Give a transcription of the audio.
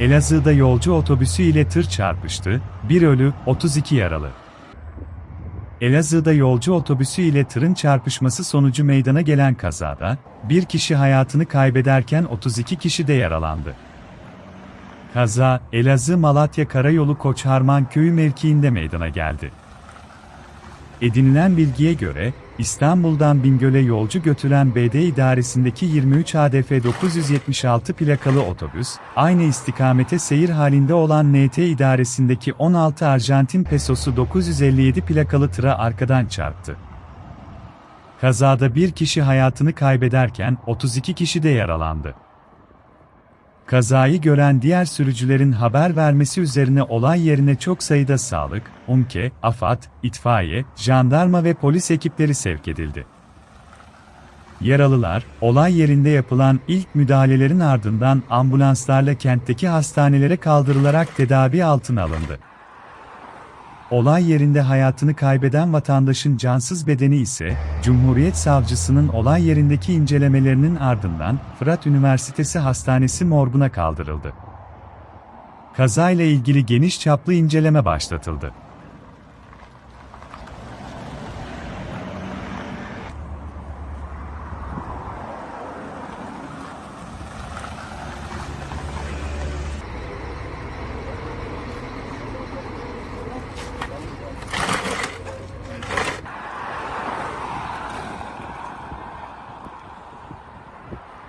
Elazığ'da yolcu otobüsü ile tır çarpıştı, bir ölü, 32 yaralı. Elazığ'da yolcu otobüsü ile tırın çarpışması sonucu meydana gelen kazada, bir kişi hayatını kaybederken 32 kişi de yaralandı. Kaza, Elazığ-Malatya Karayolu Koçharman Köyü mevkiinde meydana geldi. Edinilen bilgiye göre, İstanbul'dan Bingöl'e yolcu götüren BD idaresindeki 23 ADF 976 plakalı otobüs, aynı istikamete seyir halinde olan NT idaresindeki 16 Arjantin pesosu 957 plakalı tıra arkadan çarptı. Kazada bir kişi hayatını kaybederken 32 kişi de yaralandı. Kazayı gören diğer sürücülerin haber vermesi üzerine olay yerine çok sayıda sağlık, UMKE, AFAD, itfaiye, jandarma ve polis ekipleri sevk edildi. Yaralılar, olay yerinde yapılan ilk müdahalelerin ardından ambulanslarla kentteki hastanelere kaldırılarak tedavi altına alındı. Olay yerinde hayatını kaybeden vatandaşın cansız bedeni ise, Cumhuriyet Savcısının olay yerindeki incelemelerinin ardından Fırat Üniversitesi Hastanesi morguna kaldırıldı. Kazayla ilgili geniş çaplı inceleme başlatıldı.